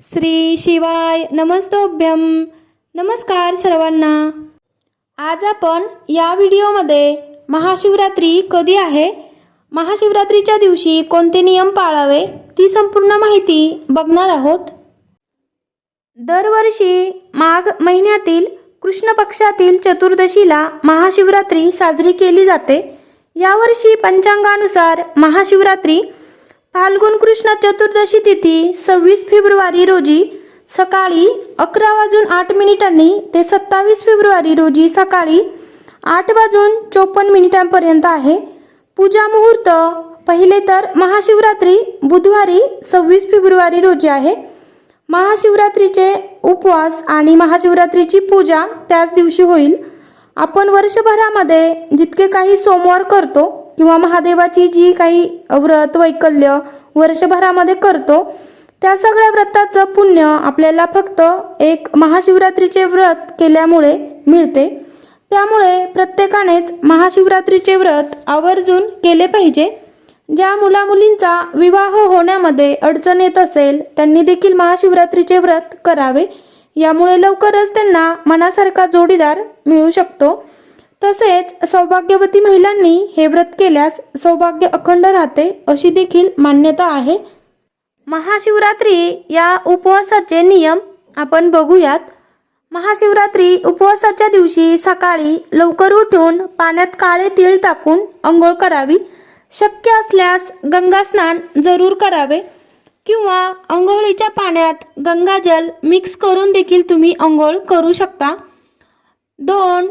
श्री शिवाय नमस्तोभ्यम. नमस्कार सर्वांना. आज आपण या व्हिडिओमध्ये महाशिवरात्री कधी आहे महाशिवरात्रीच्या दिवशी कोणते नियम पाळावे ती संपूर्ण माहिती बघणार आहोत. दरवर्षी माघ महिन्यातील कृष्ण पक्षातील चतुर्दशीला महाशिवरात्री साजरी केली जाते. यावर्षी पंचांगानुसार महाशिवरात्री फाल्गुन कृष्ण चतुर्दशी तिथी सव्वीस फेब्रुवारी रोजी सकाळी अकरा वाजून आठ मिनिटांनी ते सत्तावीस फेब्रुवारी रोजी सकाळी आठ वाजून चोपन्न मिनिटांपर्यंत आहे. पूजा मुहूर्त पहिले तर महाशिवरात्री बुधवारी सव्वीस फेब्रुवारी रोजी आहे. महाशिवरात्रीचे उपवास आणि महाशिवरात्रीची पूजा त्याच दिवशी होईल. आपण वर्षभरामध्ये जितके काही सोमवार करतो किंवा महादेवाची जी काही व्रत वैकल्य वर्षभरामध्ये करतो त्या सगळ्या व्रताचं पुण्य आपल्याला फक्त एक महाशिवरात्रीचे व्रत केल्यामुळे मिळते. त्यामुळे प्रत्येकानेच महाशिवरात्रीचे व्रत आवर्जून केले पाहिजे. ज्या मुलामुलींचा विवाह होण्यामध्ये अडचण येत असेल त्यांनी देखील महाशिवरात्रीचे व्रत करावे. यामुळे लवकरच त्यांना मनासारखा जोडीदार मिळू शकतो. तसेच सौभाग्यवती महिलांनी हे व्रत केल्यास सौभाग्य अखंड राहते अशी देखील मान्यता आहे. महाशिवरात्री या उपवासाचे नियम आपण बघूयात. महाशिवरात्री उपवासाच्या दिवशी सकाळी लवकर उठून पाण्यात काळे तीळ टाकून अंघोळ करावी. शक्य असल्यास गंगा स्नान जरूर करावे. किंवा अंघोळीच्या पाण्यात गंगाजल मिक्स करून देखील तुम्ही अंघोळ करू शकता. दोन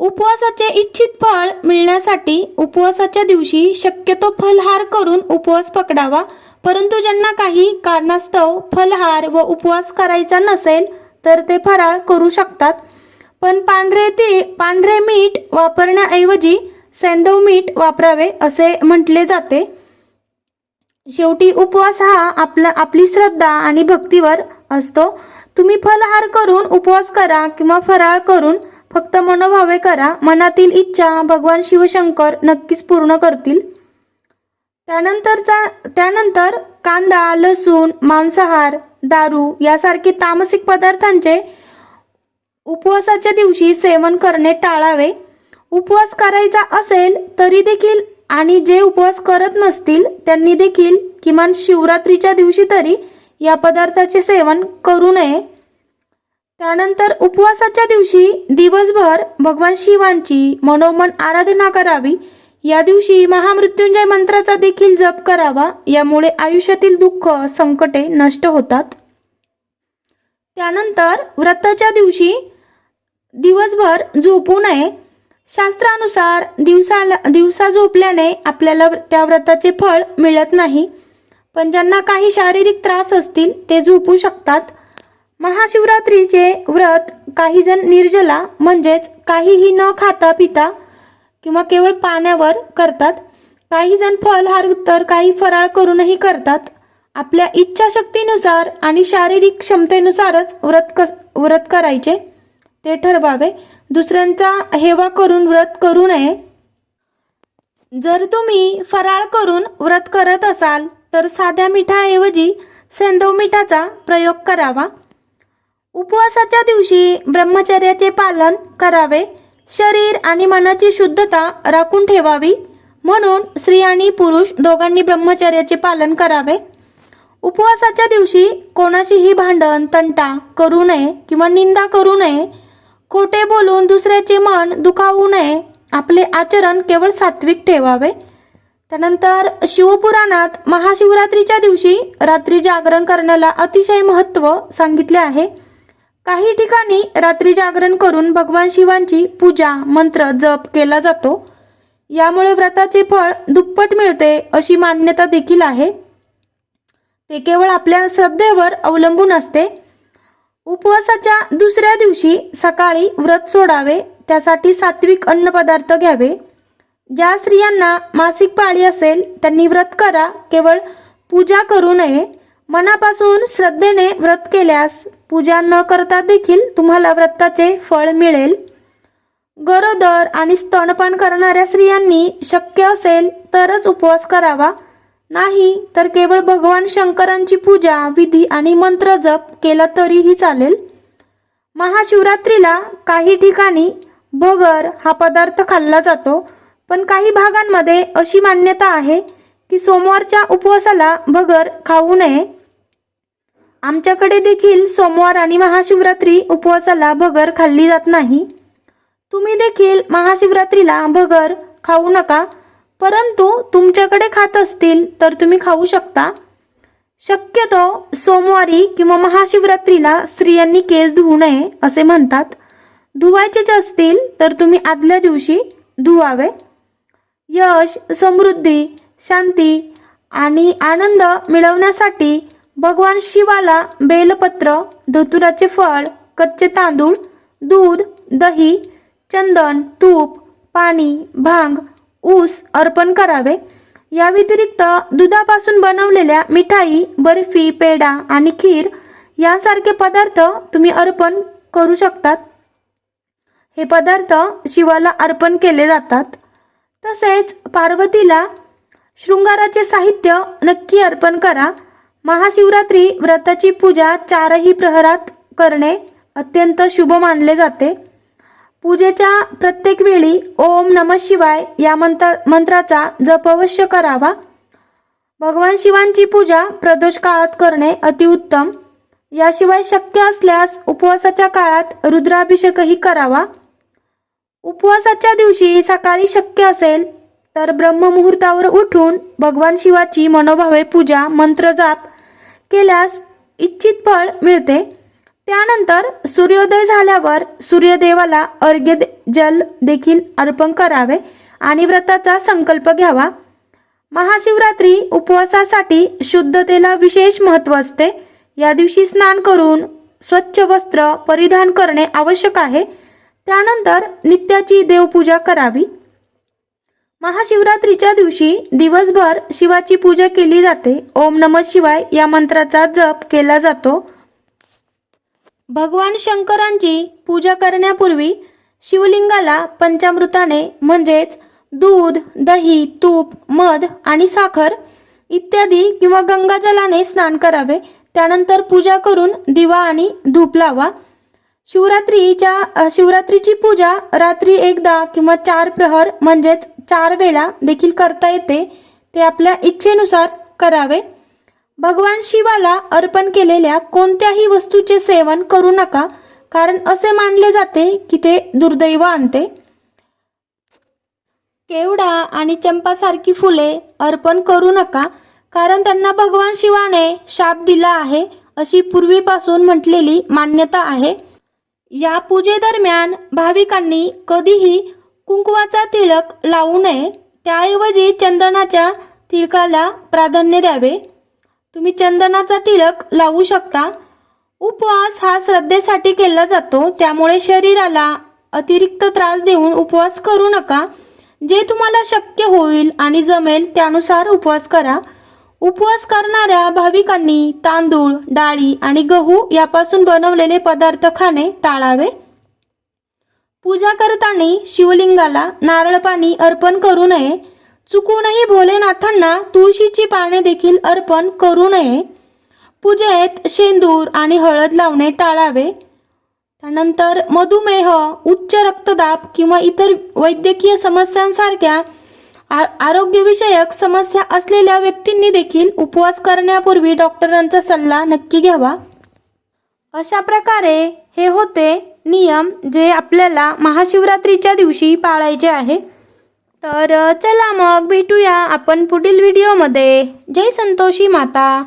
उपवासाचे इच्छित फळ मिळण्यासाठी उपवासाच्या दिवशी शक्यतो फलहार करून उपवास पकडावा. परंतु ज्यांना काही कारणास्तव फलहार व उपवास करायचा नसेल तर ते फराळ करू शकतात. पण पांढरे ते पांढरे मीठ वापरण्याऐवजी सैंधव मीठ वापरावे असे म्हटले जाते. शेवटी उपवास हा आपला आपली श्रद्धा आणि भक्तीवर असतो. तुम्ही फलहार करून उपवास करा किंवा फराळ करून फक्त मनोभावे करा. मनातील इच्छा भगवान शिवशंकर नक्कीच पूर्ण करतील. त्यानंतरचा त्यानंतर कांदा लसूण मांसाहार दारू यासारखे तामसिक पदार्थांचे उपवासाच्या दिवशी सेवन करणे टाळावे. उपवास करायचा असेल तरी देखील आणि जे उपवास करत नसतील त्यांनी देखील किमान शिवरात्रीच्या दिवशी तरी या पदार्थाचे सेवन करू नये. त्यानंतर उपवासाच्या दिवशी दिवसभर भगवान शिवांची मनोमन आराधना करावी. या दिवशी महामृत्युंजय मंत्राचा देखील जप करावा. यामुळे आयुष्यातील दुःख संकटे नष्ट होतात. त्यानंतर व्रताच्या दिवशी दिवसभर झोपू नये. शास्त्रानुसार दिवसाला दिवसा झोपल्याने आपल्याला त्या व्रताचे फळ मिळत नाही. पण ज्यांना काही शारीरिक त्रास असतील ते झोपू शकतात. महाशिवरात्रीचे व्रत काही जण निर्जला म्हणजेच काहीही न खाता पिता किंवा केवळ पाण्यावर करतात. काही जण फलहार तर काही फराळ करूनही करतात. आपल्या इच्छाशक्तीनुसार आणि शारीरिक क्षमतेनुसारच व्रत कस व्रत करायचे. ते ठरवावे. दुसऱ्यांचा हेवा करून व्रत करू नये. जर तुम्ही फराळ करून व्रत करत असाल तर साध्या मिठाऐवजी सेंदव मिठाचा प्रयोग करावा. उपवासाच्या दिवशी ब्रह्मचर्याचे पालन करावे. शरीर आणि मनाची शुद्धता राखून ठेवावी. म्हणून स्त्री आणि पुरुष दोघांनी ब्रह्मचर्याचे पालन करावे. उपवासाच्या दिवशी कोणाशीही भांडण तंटा करू नये किंवा निंदा करू नये. खोटे बोलून दुसऱ्याचे मन दुखावू नये. आपले आचरण केवळ सात्विक ठेवावे. त्यानंतर शिवपुराणात महाशिवरात्रीच्या दिवशी रात्री जागरण करण्याला अतिशय महत्त्व सांगितले आहे. काही ठिकाणी रात्री जागरण करून भगवान शिवांची पूजा मंत्र जप केला जातो. यामुळे व्रताचे फळ दुप्पट मिळते अशी मान्यता देखील आहे. ते केवळ आपल्या श्रद्धेवर अवलंबून असते. उपवासाच्या दुसऱ्या दिवशी सकाळी व्रत सोडावे त्यासाठी सात्विक अन्नपदार्थ घ्यावे. ज्या स्त्रियांना मासिक पाळी असेल त्यांनी व्रत करा केवळ पूजा करू नये. मनापासून श्रद्धेने व्रत केल्यास पूजा न करता देखील तुम्हाला व्रताचे फळ मिळेल. गरोदर आणि स्तनपान करणाऱ्या स्त्रियांनी शक्य असेल तरच उपवास करावा. नाही तर केवळ भगवान शंकरांची पूजा विधी आणि मंत्र जप केला तरीही चालेल. महाशिवरात्रीला काही ठिकाणी भगर हा पदार्थ खाल्ला जातो पण काही भागांमध्ये अशी मान्यता आहे की सोमवारच्या उपवासाला भगर खाऊ नये. आमच्याकडे देखील सोमवार आणि महाशिवरात्री उपवासाला भगर खाल्ली जात नाही. तुम्ही देखील महाशिवरात्रीला भगर खाऊ नका परंतु तुमच्याकडे खात असतील तर तुम्ही खाऊ शकता. शक्यतो सोमवारी किंवा महाशिवरात्रीला स्त्रियांनी केस धुवू नये असे म्हणतात. धुवायचेच असतील तर तुम्ही आदल्या दिवशी धुवावे. यश समृद्धी शांती आणि आनंद मिळवण्यासाठी भगवान शिवाला बेलपत्र धतुराचे फळ कच्चे तांदूळ दूध दही चंदन तूप पाणी भांग ऊस अर्पण करावे. या व्यतिरिक्त दुधापासून बनवलेल्या मिठाई बर्फी पेढा आणि खीर यासारखे पदार्थ तुम्ही अर्पण करू शकतात. हे पदार्थ शिवाला अर्पण केले जातात. तसेच पार्वतीला शृंगाराचे साहित्य नक्की अर्पण करा. महाशिवरात्री व्रताची पूजा चारही प्रहरात करणे अत्यंत शुभ मानले जाते. पूजेच्या प्रत्येक वेळी ओम नम शिवाय या मंत्र मंत्राचा जप अवश्य करावा. भगवान शिवांची पूजा प्रदोष काळात करणे अतिउत्तम याशिवाय शक्य असल्यास उपवासाच्या काळात रुद्राभिषेकही करावा. उपवासाच्या दिवशी सकाळी शक्य असेल तर ब्रह्ममुहूर्तावर उठून भगवान शिवाची मनोभावे पूजा मंत्र जाप केल्यास इच्छित फळ मिळते. त्यानंतर सूर्योदय झाल्यावर सूर्यदेवाला अर्घ्य दे- जल देखील अर्पण करावे आणि व्रताचा संकल्प घ्यावा. महाशिवरात्री उपवासासाठी शुद्धतेला विशेष महत्त्व असते. या दिवशी स्नान करून स्वच्छ वस्त्र परिधान करणे आवश्यक आहे. त्यानंतर नित्याची देवपूजा करावी. महाशिवरात्रीच्या दिवशी दिवसभर शिवाची पूजा केली जाते. ओम नम शिवाय या मंत्राचा जप केला जातो. भगवान शंकरांची पूजा करण्यापूर्वी शिवलिंगाला पंचामृताने म्हणजेच दूध दही तूप मध आणि साखर इत्यादी किंवा गंगाजलाने स्नान करावे. त्यानंतर पूजा करून दिवा आणि धूप लावा. शिवरात्रीच्या शिवरात्रीची पूजा रात्री एकदा किंवा चार प्रहर म्हणजेच चार वेळा देखील करता येते ते आपल्या इच्छेनुसार करावे. भगवान शिवाला अर्पण केलेल्या कोणत्याही वस्तूचे सेवन करू नका कारण असे मानले जाते की ते दुर्दैव आणते. केवडा आणि चंपासारखी फुले अर्पण करू नका कारण त्यांना भगवान शिवाने शाप दिला आहे अशी पूर्वीपासून म्हटलेली मान्यता आहे. या पूजेदरम्यान भाविकांनी कधीही कुंकवाचा तिळक लावू नये. त्याऐवजी चंदनाच्या तिळकाला प्राधान्य द्यावे. तुम्ही चंदनाचा टिळक लावू शकता. उपवास हा श्रद्धेसाठी केला जातो. त्यामुळे शरीराला अतिरिक्त त्रास देऊन उपवास करू नका. जे तुम्हाला शक्य होईल आणि जमेल त्यानुसार उपवास करा. उपवास करणाऱ्या भाविकांनी तांदूळ डाळी आणि गहू यापासून बनवलेले पदार्थ खाणे टाळावे. पूजा करताना शिवलिंगाला नारळ पाणी अर्पण करू नये. चुकूनही भोलेनाथांना तुळशीची पाने देखील अर्पण करू नये. पूजेत शेंदूर आणि हळद लावणे टाळावे. त्यानंतर मधुमेह उच्च रक्तदाब किंवा इतर वैद्यकीय समस्यांसारख्या आ- आरोग्यविषयक समस्या असलेल्या व्यक्तींनी देखील उपवास करण्यापूर्वी डॉक्टरांचा सल्ला नक्की घ्यावा. अशा प्रकारे हे होते. नियम जे आपल्याला महाशिवरात्रीच्या दिवशी पाळायचे आहे. तर चला मग भेटूया आपण पुढील व्हिडिओमध्ये जय संतोषी माता.